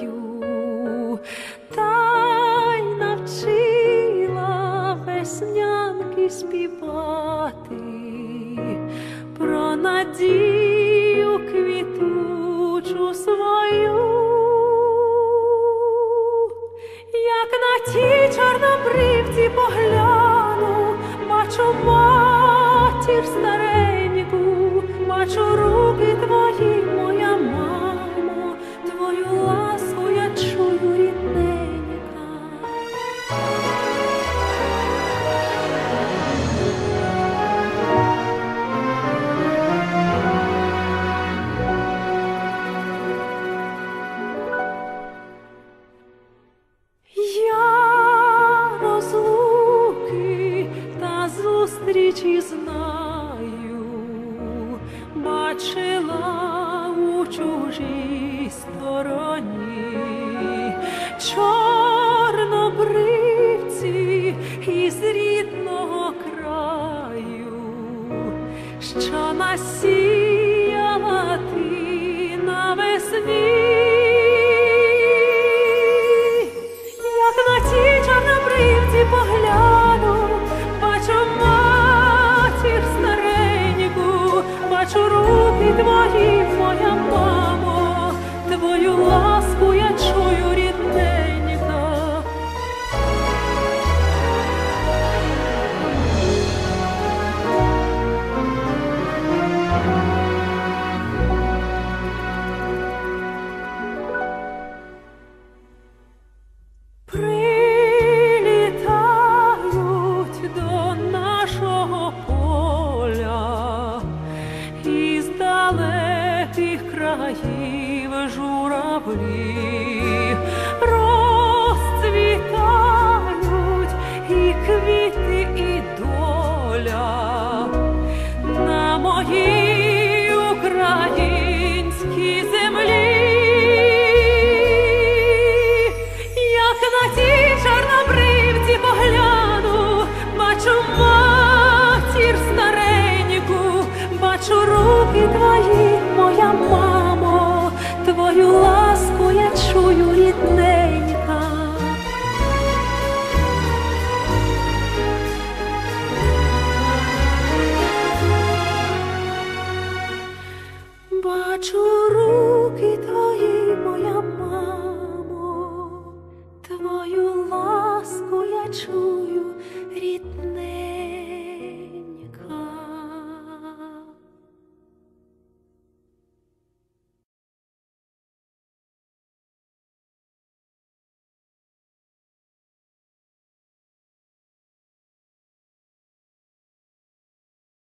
краю, та навчила веснянки співати, про надію квітучу свою, як на тій чорнобривці погляд. Бачила у чужій стороні. Чорнобривці із рідного краю, що насіяла країв журавлі розцвітають і квіти, і доля на моїй українській землі. Як на ті чорнобривці погляну, бачу матір стареньку, бачу руки твої, моя мамо, Бачу руки твої.